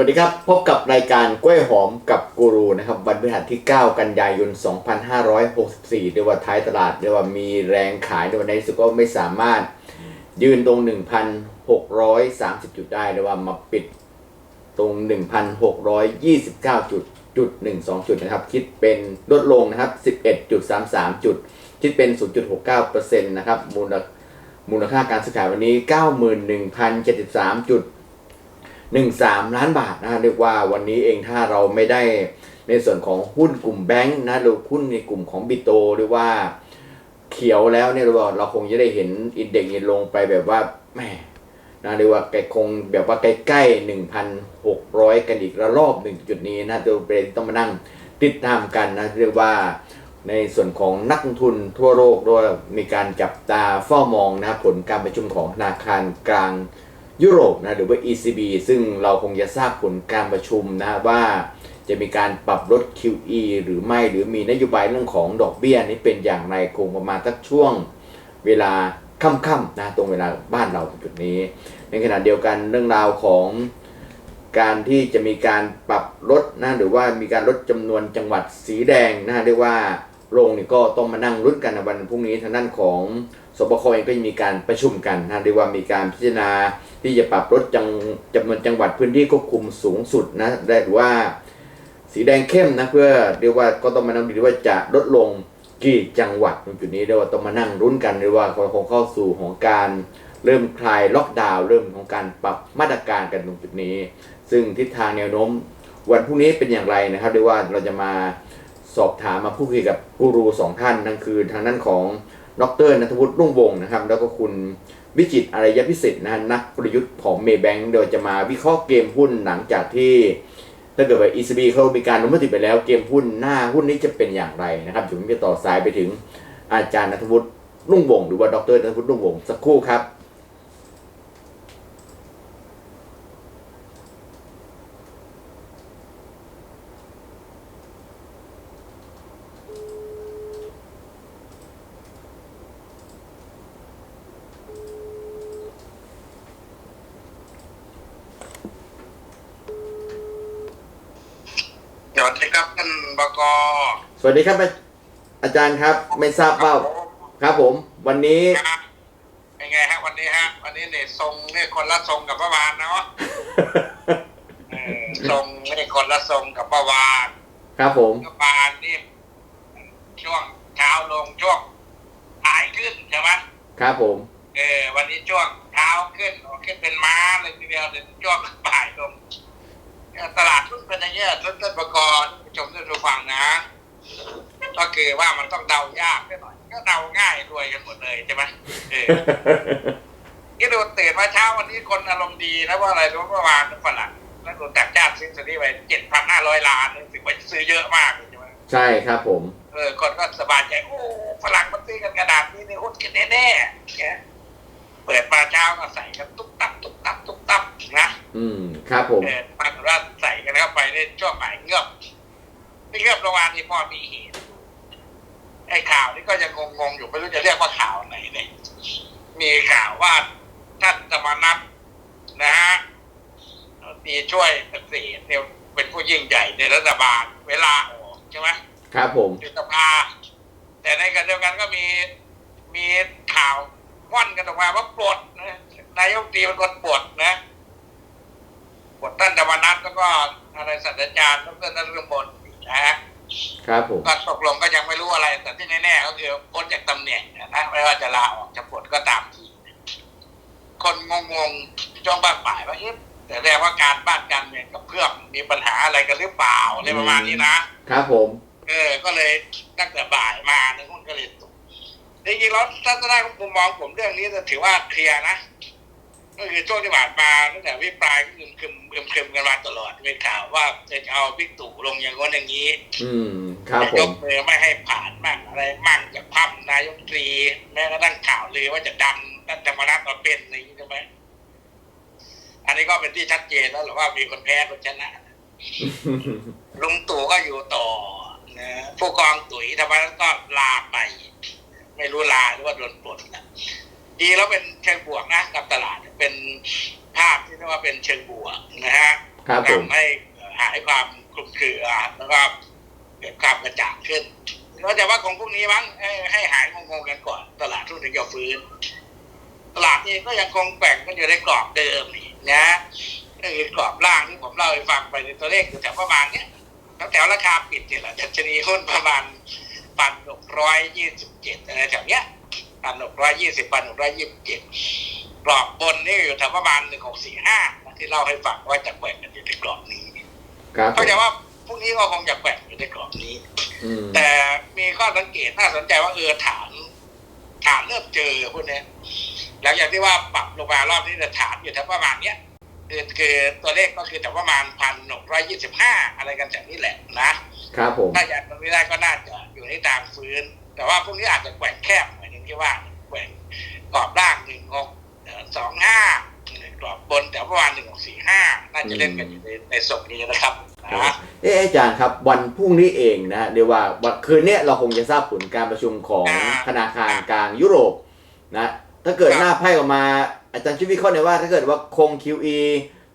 วัสดีครับ พบกับรายการกล้วยหอมกับกูรูนะครับวันพฤหัสที่ 9 กันยายน 2564เรียกว่าท้ายตลาดเรียกว่ามีแรงขายในวันนี้สึกว่าไม่สามารถยืนตรง 1,630 จุดได้เรียกว่ามาปิดตรง 1,629 จุดจุด12 จุดนะครับ คิดเป็นลดลงนะครับ 11.33 จุด คิดเป็น 0.69%นะครับมูลมูลค่าการซื้อขายวันนี้ 91,073จุด 13 ล้านบาทนะเรียกว่าวันนี้เองถ้าเราไม่ได้ในส่วนของหุ้นกลุ่มแบงค์นะหรือหุ้นในกลุ่มของบิโตหรือว่าเขียวแล้วเนี่ยเราบอเราคงจะได้เห็นอินเด็กซ์ลงไปแบบว่าแหมนะเรียกว่าแกคงแบบว่าใกล้ๆ1,600 กันอีกระลอบหนึ่งจุดนี้นะตัวเป็นต้องมานั่งติดตามกันนะเรียกว่าในส่วนของนักลงทุนทั่วโลกด้วยมีการจับตาเฝ้ามองนะผลการประชุมของธนาคารกลาง ยุโรปนะหรือว่า ECB ซึ่งเราคงจะทราบผลการประชุมนะว่าจะมีการปรับลด QE หรือไม่หรือมีนโยบายเรื่องของดอกเบี้ยนี้เป็นอย่างไรคงประมาณสักช่วงเวลาค่ำๆนะตรงเวลาบ้านเราตรงจุดนี้ ในขณะเดียวกันเรื่องราวของการที่จะมีการปรับลดนะหรือว่ามีการลดจำนวนจังหวัดสีแดงนะเรียกว่าโรงนี่ก็ต้องมานั่งรุ้นกันในวันพรุ่งนี้ทางด้านของสบคเองก็จะมีการประชุมกันนะเรียกว่ามีการพิจารณา ที่จะปรับลดจังจำนวนจังหวัดพื้นที่ควบคุมสูงสุดนะได้หรือว่าสีแดงเข้มนะเพื่อเรียกว่าก็ต้องมานั่งดูว่าจะลดลงกี่จังหวัดตรงจุดนี้เรียกว่าต้องมานั่งรุ้นกันหรือว่าคงเข้าสู่ของการเริ่มคลายล็อกดาวน์เริ่มของการปรับมาตรการกันตรงจุดนี้ ซึ่งทิศทางแนวโน้ม วันพรุ่งนี้เป็นอย่างไรนะครับเรียกว่าเราจะมาสอบถามมาพูดคุยกับกูรูสองท่านนั่นคือทางด้านของดรนัทวุฒิรุ่งวงศ์นะครับ แล้วก็คุณ วิจิตรอารยพิสิทธิ์นะนักประยุทธ์ของเมย์แบงค์โดยจะมาวิเคราะห์เกมหุ้นหลังจากที่ถ้าเกิดว่า ECB เขามีการลงมติไปแล้วเกมหุ้นหน้าหุ้นนี้จะเป็นอย่างไรนะครับถึงจะต่อสายไปถึงอาจารย์นัทวุฒิรุ่งวงศ์หรือว่าดรนัทวุฒิรุ่งวงศ์สักครู่ครับ ครับท่านบกสวัสดีครับอาอาจารย์ครับ ไม่ทราบว่าครับผม วันนี้ครับเป็นไงฮะวันนี้ฮะวันนี้เนี่ยทรงเนี่ยคนละทรงกับเมื่อวานเนาะเออทรงเนี่ยคนละทรงกับเมื่อวานครับผมเมื่อวานนี่ช่วงเช้าลงช่วงถ่ายขึ้นใช่ไหมครับผมเออวันนี้ช่วงเช้าขึ้นขึ้นเป็นม้าเลยทีเดียวแต่ช่วงบ่ายลงเออ ตลาดหุ้นเป็นอย่างเงี้ยท่านท่านประกอบผู้ชมท่านผู้ฟังนะ ก็คือว่ามันต้องเดายากนิดหน่อย ก็เดาง่ายรวยกันหมดเลยใช่ไหมเออที่ดูตื่นมาเช้าวันนี้คนอารมณ์ดีนะว่าอะไรรู้เมื่อวานฝรั่งแล้วดูต่างชาติซื้อสตอรี่ไปเจ็ดพันห้าร้อยล้านถือว่าซื้อเยอะมากเลยใช่ไหมใช่ครับผม เออคนก็สบายใจโอ้ฝรั่งมันซื้อกันกระดาษนี้ในหุ้นกันแน่ๆเนี่ยเปิดมาเช้าก็ใส่กันตุ๊บตับตุ๊บตับตุ๊บตับนะอืม ครับผม เออปรากฏว่าใส่กันเข้าไปในช่วงบ่ายเงือบที่เงือบระหว่างที่พอมีเหตุไอ้ข่าวนี่ก็ยังงงๆอยู่ไม่รู้จะเรียกว่าข่าวไหนเนี่ยมีข่าวว่าท่านธรรมนัฐนะฮะมีช่วยเกษตรเนี่ยเป็นผู้ยิ่งใหญ่ในรัฐบาลเวลาออกใช่ไหมครับผมอยู่สภาแต่ในขณะเดียวกันก็มีมีข่าวว่อนกันออกมาว่าปลดนะนายกรัฐมนตรีเป็นคนปลดนะปลดท่านธรรมนัฐแล้ว ก็อะไรศาสตราจารย์ดรนฤมลนะฮะครับผมก็ตกลงก็ยังไม่รู้อะไร แต่ที่แน่ๆก็คือพ้นจากตำแหน่งนะไม่ว่าจะลาออกจะปลดก็ตามที คนงงๆจ้องบ้านป่ายว่าเอ๊ะแต่แรกว่าการบ้านการเมืองกับเพื่อนมีปัญหาอะไรกันหรือเปล่าอะไรประมาณนี้นะครับผมเออ ก็เลยตั้งแต่บ่ายมาในหุ้นก็เลยตกจริงๆแล้วถ้าจะได้มุมมองผมเรื่องนี้จะถือว่าเคลียร์นะ ก็คือช่วงที่ผ่านมาตั้งแต่วิปรายก็คือคึมคึมคึมกันมาตลอดมีข่าวว่าจะเอาบิ๊กตู่ลงอย่างโน้นอย่างนี้ อืมครับจะผยมกมือไม่ให้ผ่านมั่งอะไรมั่งจากพัมนายกรัฐมนตรีแม้กระทั่งข่าวลือว่าจะดันรัฐธรรมนัฐมาเป็นอะไรอย่างนี้ใช่ไหมอันนี้ก็เป็นที่ชัดเจนแล้วหรือว่ามีคนแพ้คนชนะลุงตู่ก็อยู่ต่อนะผู้กองตุ๋ยธรรมนัฐก็ลาไป ไม่รู้ลาหรือว่าโดนปลดนะ ดีแล้วเป็นเชิงบวกนะกับตลาดเป็นภาพที่เรียกว่าเป็นเชิงบวกนะฮะครับผมทำให้หายความคลุมเครือแล้วก็เกิดความกระจ่างขึ้นก็จะว่าคงพวกนี้มั้งให้ให้หายงงๆกันก่อน ตลาดทุนถึงจะฟื้น ตลาดเองก็ยังคงแบ่งกันอยู่ในกรอบเดิมนี่นะก็คือกรอบล่างที่ผมเล่าให้ฟังไปในตัวเลขอยู่แถวประมาณเนี้ยแถวๆราคาปิดเนี่ยแหละดัชนีหุ้นประมาณพันหกร้อยยี่สิบเจ็ดอะไรแถวเนี้ย พันหกร้อยยี่สิบพันหกร้อยยี่สิบเจ็ดกรอบบนนี่อยู่แถวประมาณหนึ่งหกสี่ห้าที่เล่าให้ฟังว่าจะแบ่งกันอยู่ในกรอบนี้ครับผเข้ามใจว่าพวกนี้ก็คงจะแบ่งอยู่ในกรอบนี้อืมแต่มีข้อสังเกตน่าสนใจว่าเออฐานฐานเริ่มเจอพวกเนี้ยหลังจากที่ว่าปรับลงมารอบนี้แต่ฐานอยู่แถวประมาณเนี้ยคือคือตัวเลขก็คือแถวประมาณพันหกร้อยยี่สิบห้าอะไรกันจากนี้แหละนะครับผมถ้าอย่างตรงนี้ได้ก็น่าจะอยู่ในทางฟื้น แต่ว่าพวกนี้อาจจะแกว่งแคบเหมือนอย่างที่ว่าแกว่งกรอบล่างหนึ่งหกสองห้ากรอบบนแถวประมาณหนึ่งหกสี่ห้าน่าจะเล่นกันอยู่ในในส่วนนี้นะครับนะเอะอาจารย์ครับวันพรุ่งนี้เองนะเดี๋ยวว่าวันคืนเนี้ยเราคงจะทราบผลการประชุมของอ่าธนาคารกลางยุโรปนะถ้าเกิดครับหน้าไพ่ออกมาอาจารย์ช่วยวิเคราะห์หน่อยว่า ถ้าเกิดว่าคง QE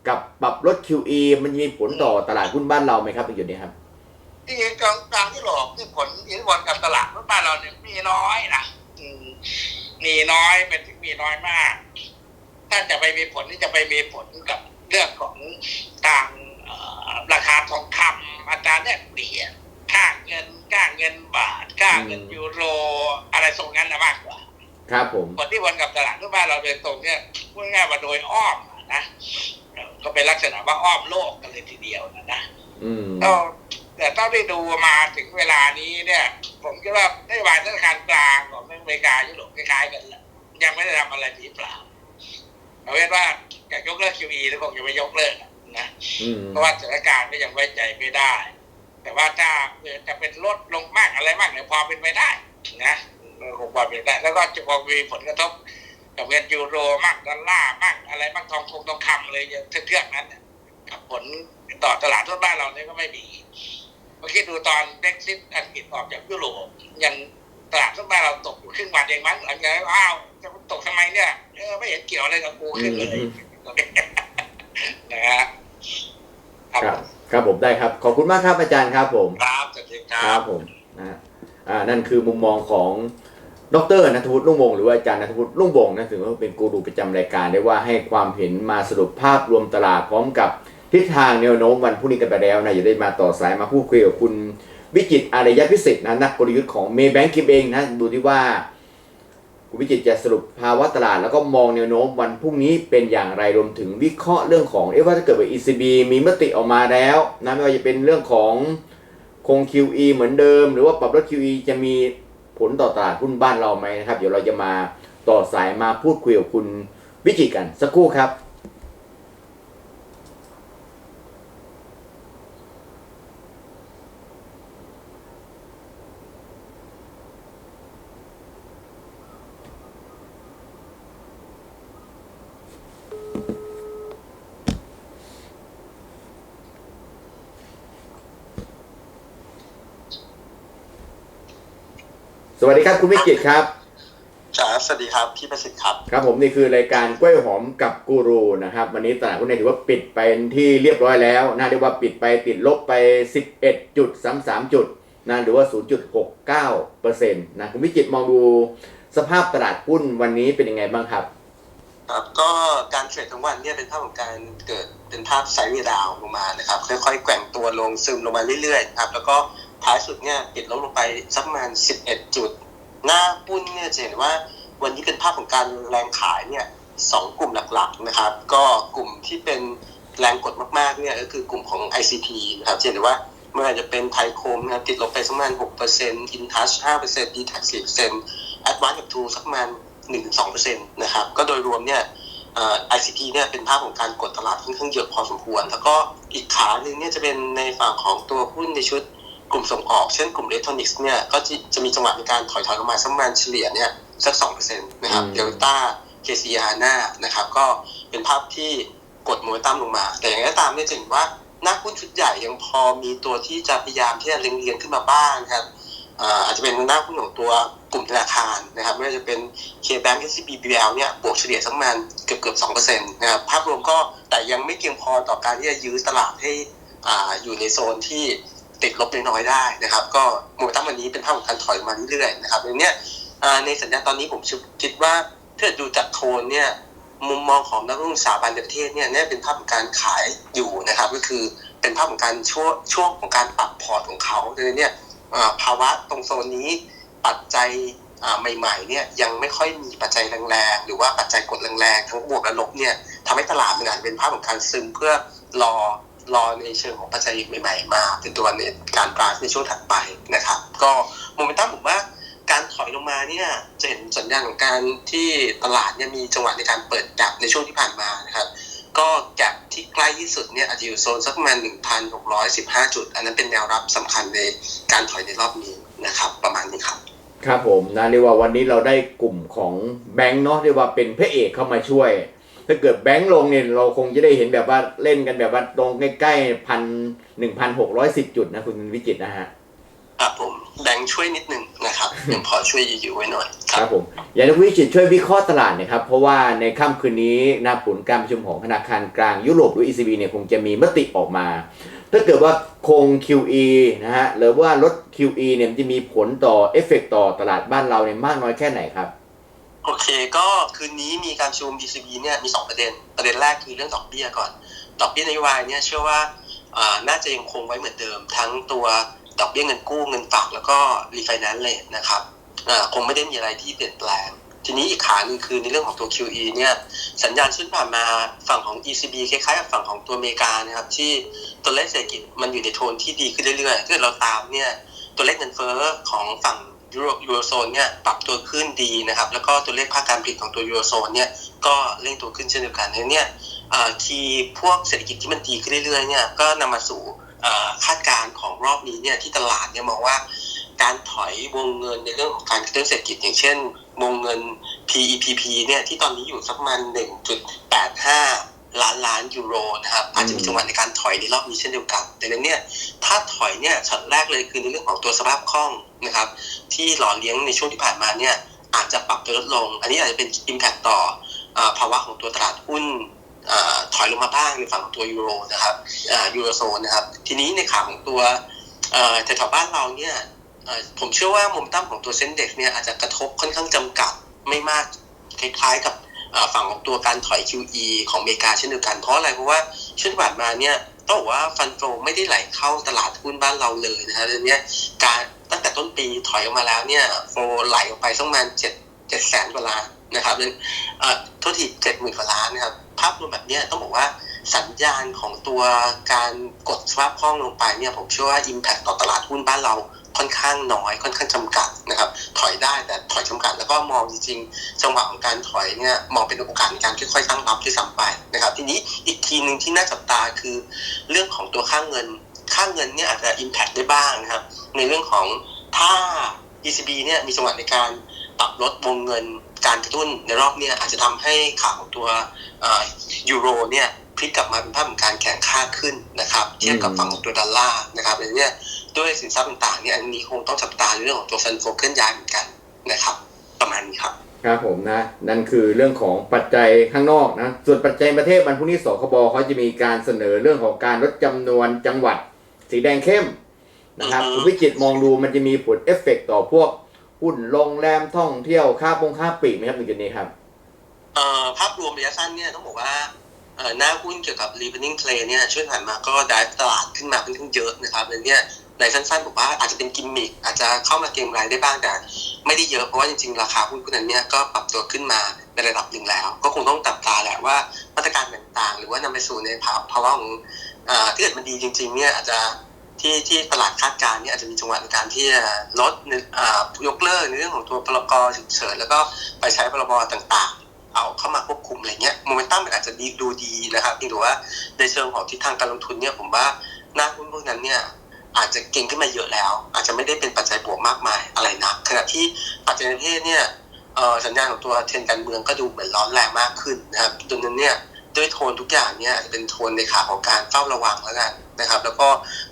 กับปรับลด QE มันจะมีผลต่อตลาดหุ้นบ้านเราไหมครับในจุดนี้ครับ ที่กลางกลางที่หลอกที่ผลอิทธิพลกับตลาดบ้านเราเนี่ยมีน้อยนะอืมมีน้อยเป็นถึงมีน้อยมาก ถ้าจะไปมีผลที่จะไปมีผลกับเรื่องของทางเอ่อราคาทองคำอัตราแลกเปลี่ยนค่าเงินค่าเงินบาทค่าเงินอืมยูโร อะไรทรงนั้นนะมากกว่า ครับผมผลที่ผลกับตลาดบ้านเราโดยตรงเนี่ยพูดง่ายๆว่าโดยอ้อมอะนะเอ่อก็เป็นลักษณะว่าอ้อมโลกกันเลยทีเดียวนะนะอืมก็ แต่เท่าที่ดูมาถึงเวลานี้เนี่ย ผมคิดว่านโยบายธนาคารกลางของอเมริกายุโรปคล้ายๆกันแหละยังไม่ได้ทำอะไรผีเปล่าเอาเป็นว่าจะยกเลิก QE หรือคงจะไม่ยกเลิกอะนะอืมเพราะว่าสถานการณ์ก็ยังไว้ใจไม่ได้ แต่ว่าถ้าเกิดจะเป็นลดลงมากอะไรมากเนี่ยพอเป็นไปได้นะคงพอเป็นไปได้ แล้วก็จะพอมีผลกระทบกับเงินยูโรมากดอลลาร์มากอะไรมากทองคงทองคำเลยเทือกๆนั้นเนี่ย กับผลต่อตลาดทั่วบ้านเราเนี่ยก็ไม่มีเมื่อกี้ดูตอนเบ็กซิตอังกฤษออกจากยุโรปยังตลาดทั่วบ้านเราตกอยู่ครึ่งวันเองมั้งหลังจากนั้นอ้าวจะตกทำไมเนี่ยเออไม่เห็นเกี่ยวอะไรกับกูขึ้นเลยนะฮะครับครับครับผมได้ครับ ขอบคุณมากครับอาจารย์ครับผมครับสวัสดีคครัรับบผมนะฮะอ่านั่นคือมุมมองของดรนัทวุฒิลุ่งวงศ์หรือว่าอาจารย์นัทวุฒิลุ่งวงศ์นะถือว่าเป็นกูรูประจำรายการได้ว่าให้ความเห็นมาสรุปภาพรวมตลาดพร้อมกับ ทิศทางแนวโน้มวันพรุ่งนี้กันไปแล้วนะอย่าได้มาต่อสายมาพูดคุยกับคุณวิจิตอารยพิสิทธิ์นะนักกลยุทธ์ของเมย์แบงก์คิมเองนะดูที่ว่าคุณวิจิตจะสรุปภาวะตลาด แล้วก็มองแนวโน้มวันพรุ่งนี้เป็นอย่างไรรวมถึงวิเคราะห์เรื่องของเอ๊ะว่าถ้าเกิดว่า ECB มีมติออกมาแล้วนะไม่ว่าจะเป็นเรื่องของคง QE เหมือนเดิม หรือว่าปรับลด QE จะมีผลต่อตลาดหุ้นบ้านเราไหมนะครับ เดี๋ยวเราจะมาต่อสายมาพูดคุยกับคุณวิจิตกันสักครู่ครับ วัสดีครับคุณวิจิตรครับครับสวัสดีครับพี่ประสิทธิ์ครับ ครับผมนี่คือรายการกล้วยหอมกับกูรูนะครับ วันนี้ตลาดหุ้นไทยถือว่าปิดไปที่เรียบร้อยแล้วนะเรียกว่าปิดไปติดลบไป 11.33 จุดนะหรือว่า 0.69เปอร์เซ็นต์นะคุณวิจิตรมองดูสภาพตลาดหุ้นวันนี้เป็นยังไงบ้างครับครับก็การเทรดทั้งวันเนี่ยเป็นภาพของการเกิดเป็นภาพไซด์เวย์ดาวน์ลงมานะครับค่อยๆแกว่งตัวลงซึมลงมาเรื่อยๆนะครับแล้วก็ ท้ายสุดเนี่ยปิดลบลงไปสักประมาณ 11 จุด หน้าหุ้นเนี่ยจะเห็นว่าวันนี้เป็นภาพของการแรงขายเนี่ยสองกลุ่มหลักๆนะครับ ก็กลุ่มที่เป็นแรงกดมากๆเนี่ยก็คือกลุ่มของ ICT นะครับจะเห็นได้ว่าไม่ว่าจะเป็นไทยคมนะครับติดลบไปสักประมาณ6% InTouch 5% d t a c 4% Advanced กับ True สักประมาณ1-2%นะครับก็โดยรวมเนี่ยเอ่อ ICT เนี่ยเป็นภาพของการกดตลาดค่อนข้างเยอะพอสมควร แล้วก็อีกขาหนึ่งเนี่ยจะเป็นในฝั่งของตัวหุ้นในชุด กลุ่มส่งออกเช่นกลุ่มอิเล็กทรอนิกส์เนี่ยก็จะจะมีจังหวะในการถอยถอยลงมาสักประมาณเฉลี่ยเนี่ยสัก2%นะครับอืมเดลต้า KCR หน้านะครับก็เป็นภาพที่กดโมเมนตัมลงมา แต่อย่างไรก็ตามเนี่ยจะเห็นว่าหน้าหุ้นชุดใหญ่ยังพอมีตัวที่จะพยายามที่จะเล็งเรียงขึ้นมาบ้างครับอ่าอาจจะเป็นหน้าหุ้นของตัวกลุ่มธนาคารนะครับไม่ว่าจะเป็น K-Bank SCB BL เนี่ยบวกเฉลี่ยสักประมาณเกือบเกือบสองเปอร์เซ็นต์นะครับภาพรวมก็แต่ยังไม่เพียงพอต่อการที่จะยื้อตลาดให้อ่าอยู่ในโซนที่ ติดลบน้อยๆได้นะครับ ก็โมเมนตัมวันนี้เป็นภาพของการถอยมาเรื่อยๆนะครับในเนี้ยในสัญญาณตอนนี้ผมคิดว่าถ้าดูจากโทนเนี่ยมุมมองของนักลงทุนสถาบันในประเทศเนี่ยเนี่ยเป็นภาพของการขายอยู่นะครับ ก็คือเป็นภาพของการช่วงช่วงของการปรับพอร์ตของเขาดังนั้นเนี่ยภาวะตรงโซนนี้ปัจจัยใหม่ๆเนี่ยยังไม่ค่อยมีปัจจัยแรงๆ หรือว่าปัจจัยกดแรงๆ ทั้งบวกและลบเนี่ยทำให้ตลาดมันอาจจะเป็นภาพของการซึมเพื่อรอ รอในเชิงของปัจจัยใหม่ๆมา เป็นตัวในการปราในช่วงถัดไปนะครับ ก็โมเมนตัมผมว่าการถอยลงมาเนี่ยจะเห็นสัญญาณของการที่ตลาดเนี่ยมีจังหวะในการเปิดดับในช่วงที่ผ่านมานะครับ ก็แก็บที่ใกล้ที่สุดเนี่ยอาจจะอยู่โซนสักประมาณ 1,615 จุด อันนั้นเป็นแนวรับสำคัญในการถอยในรอบนี้นะครับ ประมาณนี้ครับ ครับผมนะเรียกว่าวันนี้เราได้กลุ่มของแบงค์เนาะเรียกว่าเป็นพระเอกเข้ามาช่วย ถ้าเกิดแบงค์ลงเนี่ยเราคงจะได้เห็นแบบว่าเล่นกันแบบว่าตรงใกล้ๆพันหนึ่งพันหกร้อยสิบจุดนะคุณวิจิตรนะฮะครับผมแบงค์ช่วยนิดนึงนะครับยังพอช่วยยื้อๆไว้หน่อยคครับรับผมอยากให้คุณวิจิตรช่วยวิเคราะห์ตลาดหนะครับ เพราะว่าในค่ำคืนนี้นะผลการประชุมของธนาคารกลางยุโรปหรือ ECB เนี่ยคงจะมีมติออกมา ถ้าเกิดว่าคง QE นะฮะหรือว่าลด QE เนี่ยมันจะมีผลต่อเอฟเฟกต่อตลาดบ้านเราเนี่ยมากน้อยแค่ไหนครับ โอเคก็คืนนี้มีการชุม ECB เนี่ยมี 2 ประเด็น ประเด็นแรกคือเรื่องดอกเบี้ยก่อน ดอกเบี้ยนโยบายเนี่ยเชื่อว่าน่าจะยังคงไว้เหมือนเดิม ทั้งตัวดอกเบี้ยเงินกู้เงินฝากแล้วก็รีไฟแนนซ์เลยนะครับอ่าคงไม่ได้มีอะไรที่เปลี่ยนแปลง ทีนี้อีกขาหนึ่งคือในเรื่องของตัว QE เนี่ยสัญญาณชุดผ่านมาฝั่งของ ECB คล้ายๆกับฝั่งของตัวอเมริกานะครับที่ตัวเลขเศรษฐกิจมันอยู่ในโทนที่ดีขึ้นเรื่อยๆถ้าเกิดเราตามเนี่ยตัวเลขเงินเฟ้อของฝั่ง ยูโรยูโรโซนเนี่ยปรับตัวขึ้นดีนะครับ แล้วก็ตัวเลขภาคการผลิตของตัวยูโรโซนเนี่ยก็เร่งตัวขึ้นเช่นเดียวกันเนี่ยคีย์พวกเศรษฐกิจที่มันดีขึ้นเรื่อยๆเนี่ยก็นำมาสู่คาดการณ์ของรอบนี้เนี่ยที่ตลาดเนี่ยมองว่าการถอยวงเงินในเรื่องของการกระตุ้นเศรษฐกิจอย่างเช่น วงเงิน PEPP เนี่ยที่ตอนนี้อยู่สักประมาณ1.85 ล้านล้านยูโรนะครับอาจจะมีจังหวะในการถอยในรอบนี้เช่นเดียวกันดังนั้นเนี่ยถ้าถอยเนี่ยช็อตแรกเลยคือในเรื่องของตัวสภาพคล่องนะครับ ที่หล่อเลี้ยงในช่วงที่ผ่านมาเนี่ยอาจจะปรับตัวลดลง อันนี้อาจจะเป็น Impact ต่ออาภาวะของตัวตลาดหุ้นอาถอยลงมาบ้างในฝั่งของตัวยูโรนะครับยูโรโซนนะครับ ทีนี้ในขาของตัวเอ่อแถวๆบ้านเราเนี่ยเอ่อผมเชื่อว่ามุมตั้มของตัวเซ็นเด็กเนี่ยอาจจะกระทบค่อนข้างจำกัดไม่มากคล้ายๆกับเอ่อ ฝั่งของตัวการถอย QE ของอเมริกาเช่นเดียวกัน เพราะอะไรเพราะว่าช่วงที่ผ่านมาเนี่ยต้องบอกว่าฟันโฟไม่ได้ไหลเข้าตลาดหุ้นบ้านเราเลยนะครับเรื่องนี้ยการตั้งแต่ต้นปีถอยออกมาแล้วเนี่ยโฟไหลออกไปสักประมาณเจ็ดเจ็ดแสนกว่าล้านนะครับเลยเอ่อโทษทีเจ็ดหมื่นกว่าล้านนะครับภาพรวมแบบเนี้ยต้องบอกว่าสัญญาณของตัวการกดสภาพคล่องลงไปเนี่ยผมเชื่อว่า Impact ต่อตลาดหุ้นบ้านเรา ค่อนข้างน้อยค่อนข้างจำกัดนะครับ ถอยได้แต่ถอยจำกัด แล้วก็มองจริงๆจังหวะของการถอยเนี่ยมองเป็นโอกาสในการค่อยๆตั้งรับด้วยซ้ำไปนะครับ ทีนี้อีกทีหนึ่งที่น่าจับตาคือ เรื่องของตัวค่าเงิน ค่าเงินเนี่ยอาจจะ impact ได้บ้างนะครับ ในเรื่องของถ้า ECB เนี่ยมีจังหวะในการปรับลดวงเงินการกระตุ้นในรอบเนี้อาจจะทำให้ขาของตัวยูโรเนี่ย ลิกกลับมาเป็นภาพของการแข่งค่าขึ้นนะครับเทียบกับฝั่งของตัวดอลลาร์นะครับดังนั้นเนี่ยด้วยสินทรัพย์ต่างๆเนี่ยอันนี้คงต้องจับตาในเรื่องของตัวฟันโฟเคลื่อนย้ายเหมือนกันนะครับประมาณนี้ครับครับผมนะนั่นคือเรื่องของปัจจัยข้างนอกนะส่วนปัจจัยประเทศวันพรุ่งนี้สคบเขาจะมีการเสนอเรื่องของการลดจำนวนจังหวัด สีแดงเข้มนะครับอือฮึคุณวิจิตรมองดูมันจะมีผลเอฟเฟกต์ต่อพวกหุ้นโรงแรมท่องเที่ยวค่าปงค่าปลีกไหมครับในจุดนี้ครับเอ่อภาพรวมระยะสั้นเนี่ยต้องบอกว่าเอ่อ หน้าหุ้นเกี่ยวกับ revenue play เนี่ยช่วงผ่านมาก็ได้ตลาดขึ้นมาค่อนข้างเยอะนะครับแล้วเนี่ยในสั้นๆผมว่าอาจจะเป็นกิมมิคอาจจะเข้ามาเก็งรายได้บ้างแต่ไม่ได้เยอะเพราะว่าจริงๆ ราคาหุ้นพวกนั้นเนี่ยก็ปรับตัวขึ้นมาในระดับหนึ่งแล้ว ก็คงต้องจับตาแหละว่ามาตรการต่างๆ หรือว่านำไปสู่ในภาวะของอ่าถ้าเกิดมันดีจริง ๆ เนี่ยอาจจะที่ที่ตลาดคาดการณ์เนี่ยอาจจะมีจังหวะในการที่ลดยกเลิกในเรื่องของตัวพรกฉุกเฉินแล้วก็ไปใช้พรบต่างๆ เอาเข้ามาควบคุมอะไรเงี้ยโมเมนตัมมันอาจจะดีดูดีนะครับแต่ว่าในเชิงของทิศทางการลงทุนเนี่ยผมว่าหน้าหุ้นพวกนั้นเนี่ยอาจจะเก่งขึ้นมาเยอะแล้ว อาจจะไม่ได้เป็นปัจจัยบวกมากมายอะไรนักขณะที่ปัจจัยในประเทศเนี่ยสัญญาณของตัวเทรนการเมืองก็ดูเหมือนร้อนแรงมากขึ้นนะครับดังนั้นเนี่ยด้วยโทนทุกอย่างเนี่ยเป็นโทนในขาของการเฝ้าระวังแล้วกันนะครับ แล้วก็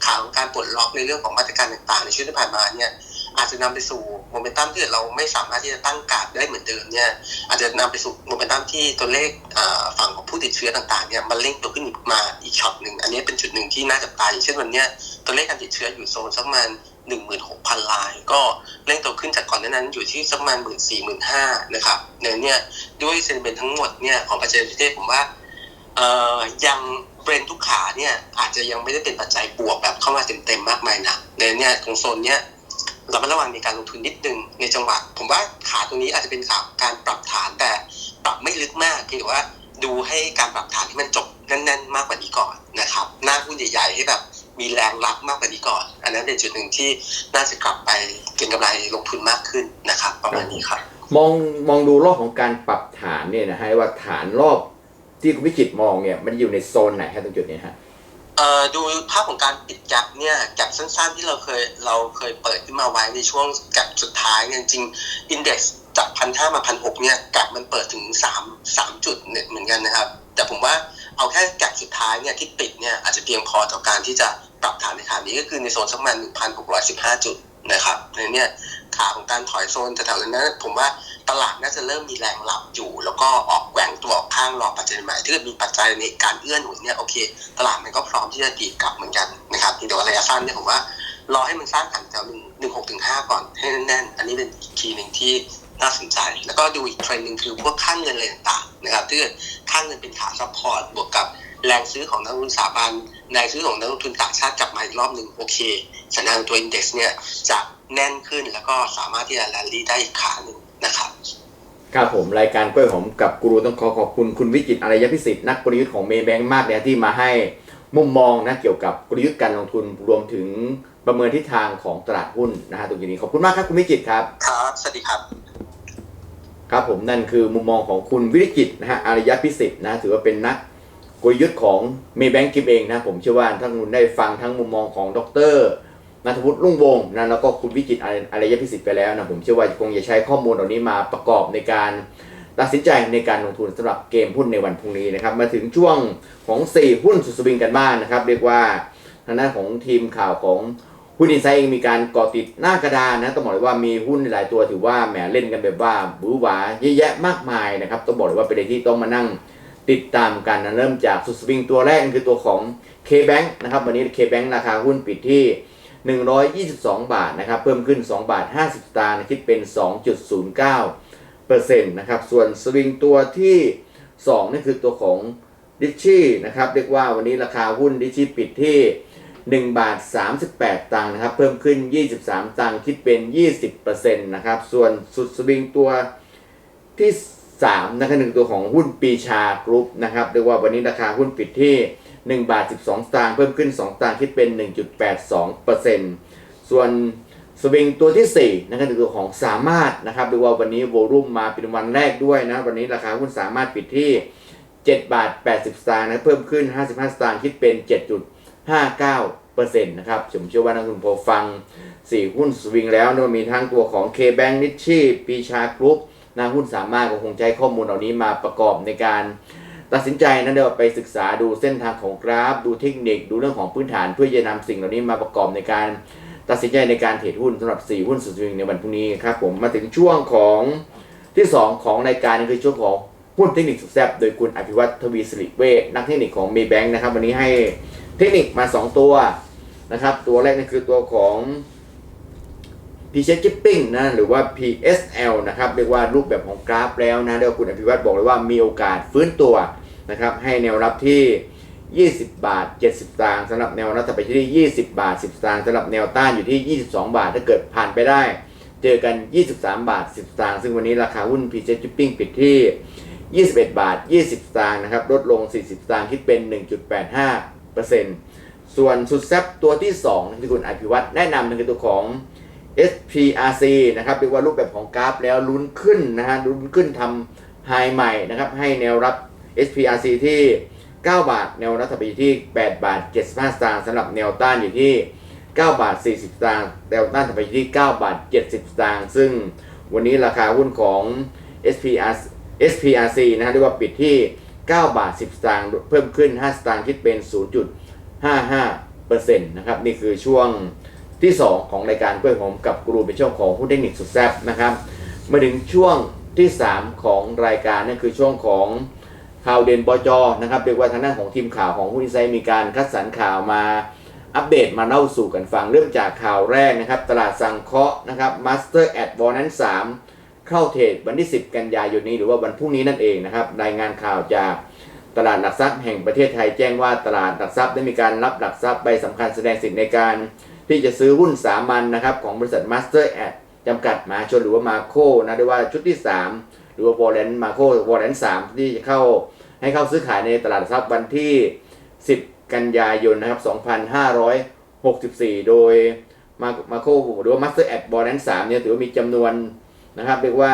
ขาของการปลดล็อกในเรื่องของมาตรการต่างๆ ในช่วงที่ผ่านมาเนี่ย อาจจะนำไปสู่โมเมนตัมที่เราไม่สามารถที่จะตั้งการ์ดได้เหมือนเดิมเนี่ยอาจจะนำไปสู่โมเมนตัมที่ตัวเลขฝั่งของผู้ติดเชื้อต่างๆเนี่ยมันเร่งตัวขึ้นมาอีกช็อตหนึ่งอันนี้เป็นจุดหนึ่งที่น่าจับตาอย่างเช่นวันนี้ตัวเลขการติดเชื้ออยู่โซนสักประมาณหนึ่งหมื่นหกพันราย ก็เร่งตัวขึ้นจากก่อนนั้นอยู่ที่สักประมาณหมื่นสี่หมื่นห้านะครับเนี่ยด้วยเซนเมนทั้งหมดเนี่ยของประเทศประเทศผมว่ายังเบรนทุกขาเนี่ยอาจจะยังไม่ได้เป็นปัจจัยบวกแบบเข้ามาเต็มๆมากมายนะในเนี่ยตรงโซนเนี้ย รามาระวังในการลงทุนนิดนึงในจังหวะ ผมว่าขาตรงนี้อาจจะเป็นขาการปรับฐานแต่ปรับไม่ลึกมากเพียงแต่ว่าดูให้การปรับฐานที่มันจบแน่นๆมากกว่านี้ก่อนนะครับ หน้าหุ้นใหญ่ๆให้แบบมีแรงรับมากกว่านี้ก่อน อันนั้นเป็นจุดหนึ่งที่น่าจะกลับไปเก็งกำไรลงทุนมากขึ้นนะครับ ประมาณนี้ครับ มองมองดูรอบของการปรับฐานเนี่ยนะฮะว่าฐานรอบที่คุณวิจิตมองเนี่ยมันอยู่ในโซนไหนฮะตรงจุดนี้ฮะ ดูภาพของการปิดแกลบเนี่ยแกลบสั้นๆที่เราเคยเราเคยเปิดขึ้นมาไว้ในช่วงแกลบสุดท้ายเนี่ยจริงอินเด็กซ์จากพันห้ามาพันหกเนี่ยแกลบมันเปิดถึงสามสามจุดเนี่ยเหมือนกันนะครับ แต่ผมว่าเอาแค่แกลบสุดท้ายเนี่ยที่ปิดเนี่ยอาจจะเพียงพอต่อการที่จะปรับฐานในขานี้ก็คือในโซนสักประมาณหนึ่งพันหกร้อยสิบห้าจุดนะครับในเนี่ยขาของการถอยโซนแถวๆนั้นผมว่า ตลาดน่าจะเริ่มมีแรงหลับอยู่ แล้วก็ออกแกว่งตัวออกข้างรอปัจจัยใหม่ถ้าเกิดมีปัจจัยในการเอื้อนหนุนเนี่ยโอเค ตลาดมันก็พร้อมที่จะดีกลับเหมือนกันนะครับเพียงแต่ว่าระยะสั้นเนี่ยผมว่ารอให้มันสร้างฐานแถวหนึ่งหนึ่งหกถึงห้าก่อนให้แน่นๆ อันนี้เป็นอีกทีหนึ่งที่น่าสนใจ แล้วก็ดูอีกเทรนด์หนึ่งคือพวกค่างเงินอะไรต่างๆนะครับถ้าเกิดค่างเงินเป็นขาซัพพอร์ตบวกกับแรงซื้อของนักลงทุนสถาบันแรงซื้อของนักลงทุนต่างชาติกลับมาอีกรอบหนึ่งโอเคสัญญาณตัวอินเด็กซ์เนี่ยจะแน่นขึ้นแล้วก็สามารถที่จะแรลลี่ได้อีกขาหนึ่ง นะครับครับผมรายการกล้วยหอมกับกูรูต้องขอขอบคุณคุณวิจิตรอารยพิสิทธิ์นักกลยุทธ์ของเมย์แบงค์มากเลยนะที่มาให้มุมมองนะเกี่ยวกับกลยุทธ์การลงทุนรวมถึงประเมินทิศทางของตลาดหุ้นนะฮะตรงนี้ขอบคุณมากครับคุณวิจิตรครับครับสวัสดีครับครับผมนั่นคือมุมมองของคุณวิจิตรนะฮะอารยพิสิทธิ์นะถือว่าเป็นนักกลยุทธ์ของเมย์แบงค์กิมเองนะผมเชื่อว่าท่านคุณได้ฟังทั้งมุมมองของดร นัทวุฒิรุ่งวงนะแล้วก็คุณวิจิตรอารยพิสิทธิ์ไปแล้วนะผมเชื่อว่าคงจะใช้ข้อมูลเหล่านี้มาประกอบในการตัดสินใจในการลงทุนสำหรับเกมหุ้นในวันพรุ่งนี้นะครับ มาถึงช่วงของ 4 หุ้นสุดสวิงกันบ้างนะครับ เรียกว่าทางด้านของทีมข่าวของหุ้นอินไซด์เองมีการเกาะติดหน้ากระดานนะต้องบอกเลยว่ามีหุ้นหลายตัวถือว่าแหมเล่นกันแบบว่าบู๊หวาเยอะแยะมากมายนะครับต้องบอกเลยว่าเป็นอะไรที่ต้องมานั่งติดตามกันนะเริ่มจากสุดสวิงตัวแรกคือตัวของ K-Bank นะครับวันนี้ K-Bank ราคาหุ้นปิดที่ 122 บาทนะครับเพิ่มขึ้น 2 บาท 50สตางค์คิดเป็น 2.09เปอร์เซ็นต์นะครับส่วนสวิงตัวที่ 2นั่คือตัวของดิชชี่นะครับเรียกว่าวันนี้ราคาหุ้นดิชชี่ปิดที่ 1 บาท 38 ตังค์นะครับเพิ่มขึ้น 23 ตังค์คิดเป็น 20%นะครับส่วนสุดสวิงตัวที่3นะครับหนึ่งตัวของหุ้นปีชากรุ๊ปนะครับเรียกว่าวันนี้ราคาหุ้นปิดที่ 1 บาท 12 สตางค์เพิ่มขึ้น 2 สตางค์คิดเป็น 1.82%ส่วนสวิงตัวที่4นะครับตัวของสามารถนะครับเรีกว่าวันนี้โวลุ่มมาเป็นวันแรกด้วยนะ วันนี้ราคาหุ้นสามารถปิดที่ 7 บาท 80 สตางค์นะเพิ่มขึ้น 55 สตางค์คิดเป็น 7.59%นะครับผมเชื่อว่านักลงทุนพอฟัง 4 หุ้นสวิงแล้วเนี่ยมีทั้งตัวของ K-Bank นิชชี่ปีชากรุ๊ปนะหุ้นสามารถก็คงใช้ข้อมูลเหล่านี้มาประกอบในการ ตัดสินใจนะเดี๋ยวไปศึกษาดูเส้นทางของกราฟ ดูเทคนิคดูเรื่องของพื้นฐาน เพื่อจะนำสิ่งเหล่านี้มาประกอบในการตัดสินใจในการเทรดหุ้นสำหรับ 4 หุ้นสุดสวิงในวันพรุ่งนี้ครับผมมาถึงช่วงของที่ 2 ของรายการนี่คือช่วงของหุ้นเทคนิคสุดแซ่บโดยคุณอภิวัตทวีสิริเวชนักเทคนิคของเมย์แบงค์นะครับวันนี้ให้เทคนิคมา 2 ตัวนะครับตัวแรกนี่นคือตัวของ p c h Shipping นะหรือว่า PSL นะครับเรียกว่ารูปแบบของกราฟแล้วนะเดี๋ยวคุณอภิวัตบอกเลยว่ามีโอกาสฟื้นตัว นะครับให้แนวรับที่ 20 บาท 70สตางค์สำหรับแนวรับถัดไปที่ 20 บาท 10สตางค์สำหรับแนวต้านอยู่ที่ 22 บาท ถ้าเกิดผ่านไปได้ เจอกัน 23 บาท 10สตางค์ซึ่งวันนี้ราคาหุ้น p c h Shipping ปิดที่ 21 บาท 20สตางค์นะครับลดลง 40สตางค์คิดเป็น 1.85%ส่วนสุดแซบตัวที่2ที่คุณอภิวัตแนะนำนั่นคือตัวของ SPRC นะครับเรียกว่ารูปแบบของกราฟแล้วลุ้นขึ้นนะฮะลุ้นขึ้นทำไฮใหม่นะครับให้แนวรับ SPRC ที่ 9 บาท แนวรัฐบถัดไปอยู่ที่ 8 บาท 75 สตางค์สำหรับแนวต้านอยู่ที่ 9 บาท 40 สตางค์แนวต้านถัดไปอยู่ที่ 9 บาท 70 สตางค์ซึ่งวันนี้ราคาหุ้นของ SPRC SPRC นะฮะเรียกว่าปิดที่ 9 บาท 10 สตางค์เพิ่มขึ้น 5 สตางค์คิดเป็น 0.55%นะครับนี่คือช่วงที่ 2 ของรายการกล้วยหอมกับกรูเป็นช่วงของหุ้นเทคนิคสุดแซ่บนะครับมาถึงช่วงที่ 3 ของรายการนั่นคือช่วงของ ข่าวเด่นบจนะครับเรียกว่าทางด้านของทีมข่าวของหุ้นอินไซมีการคัดสรรข่าวมาอัปเดตมาเล่าสู่กันฟังเริ่มจากข่าวแรกนะครับ ตลาดสังเคราะห์นะครับมาสเตอร์แอดวอนั้น3เข้าเทรดวันที่ 10 กันยายนนี้หรือว่าวันพรุ่งนี้นั่นเองนะครับรายงานข่าวจากตลาดหลักทรัพย์แห่งประเทศไทยแจ้งว่าตลาดหลักทรัพย์ได้มีการรับหลักทรัพย์ใบสำคัญแสดงสิทธิ์ในการ ที่จะซื้อหุ้นสามัญนะครับของบริษัท Master a d จำกัดมาชนหรือว่ามาโคนะเรียกว่าชุดที่ 3 รือว่าวอลเลนมาโควอลเลนสามที่จะเข้าให้เข้าซื้อขายในตลาดทรัพย์วันที่ 10 กันยายนนะครับ 2564 โดยมามาโคหรือว่า Master a d บอลเลนสามเนี่ยถือว่ามีจำนวนนะครับเรียกว่า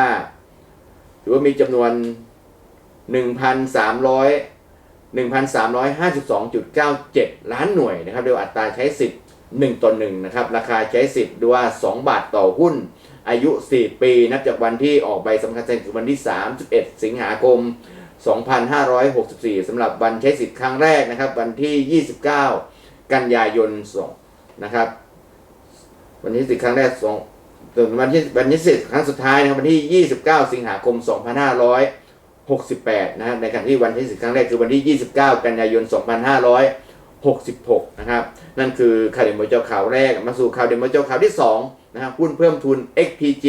ถือว่ามีจำนวน 1,300 1,352.97 ล้านหน่วยนะครับเรียกอัตราใช้สิทธิ์1ต่อ1นะครับ ราคาใช้สิทธิ์ด้วยว่า2บาทต่อหุ้น อายุ 4 ปี นับจากวันที่ออกใบสำคัญแสดงคือวันที่ 31 สิงหาคม 2564สำหรับวันใช้สิทธิ์ครั้งแรกนะครับ วันที่ 29 กันยายน2นะครับ วันที่สิทธิ์ครั้งแรกสองส่วนวันที่วันที่สิทธิ์ครั้งสุดท้ายนะครับวันที่ 29 สิงหาคม 2568 นะครับในขณะที่วันที่สิทธิ์ครั้งแรกคือวันที่ 29 กันยายน 66 นะครับ นั่นคือข่าวเด่นบนเจ้าข่าวแรก มาสู่ข่าวเด่นบนเจ้าข่าวที่ 2 นะครับหุ้นเพิ่มทุน XPG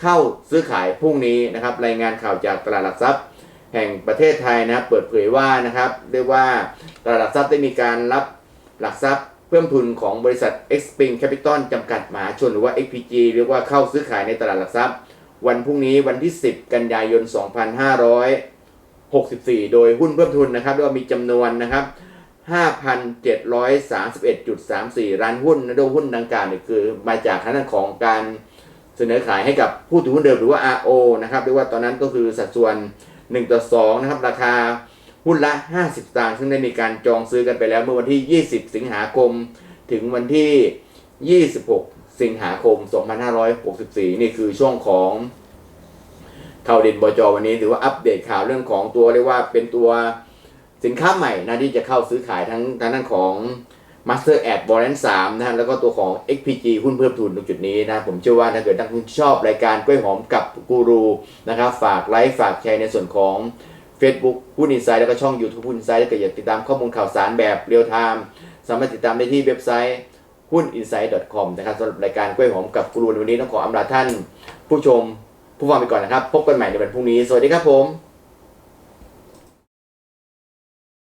เข้าซื้อขายพรุ่งนี้นะครับ รายงานข่าวจากตลาดหลักทรัพย์ แห่งประเทศไทยนะครับเปิดเผยว่านะครับเรียกว่าตลาดหลักทรัพย์ได้มีการรับหลักทรัพย์เพิ่มทุนของบริษัท Xpring Capital จำกัดมหาชนหรือว่า XPG เรียกว่าเข้าซื้อขายในตลาดหลักทรัพย์ วันพรุ่งนี้วันที่ 10 กันยายน 2564 โดยหุ้นเพิ่มทุนนะครับเรียกว่ามีจำนวนนะครับ 5,731.34 ล้านหุ้นนะโดหุ้นดังกล่าวเนี่ยคือ มาจากทางด้านของการเสนอขายให้กับผู้ถือหุ้นเดิมหรือว่า RO นะครับเรียกว่าตอนนั้นก็คือสัดส่วน 1 ต่อ 2 นะครับ ราคาหุ้นละ 50สตางค์ซึ่งได้มีการจองซื้อกันไปแล้วเมื่อวันที่ 20 สิงหาคม ถึงวันที่ 26 สิงหาคม 2564 นี่คือช่วงของข่าวเด่นบจวันนี้ถือว่าอัปเดตข่าวเรื่องของตัวเรียกว่าเป็นตัว สินค้าใหม่นะที่จะเข้าซื้อขายทั้งทางด้านของ Master Ad b a l a n c e 3นะฮะแล้วก็ตัวของ XPG หุ้นเพิ่มทุนตรงจุดนี้นะผมเชื่อว่าถ้าเกิดท่านคุณชอบรายการกล้วยหอมกับกูรูนะครับฝากไลค์ฝากแชร์ในส่วนของ Facebook หุ้นอินไซด์แล้วก็ช่อง YouTube หุ้นอินไซด์ถ้าเกิดอยากติดตามข้อมูลข่าวสารแบบเรียลไทม์สามารถติดตามได้ที่เว็บไซต์หุ้น insight.com นะครับสำหรับรายการกล้วยหอมกับกูรูในวันนี้ต้องขออำลาท่าน ผู้ชมผู้ฟังไปก่อนนะครับ พบกันใหม่ในวันพรุ่งนี้ สวัสดีครับผม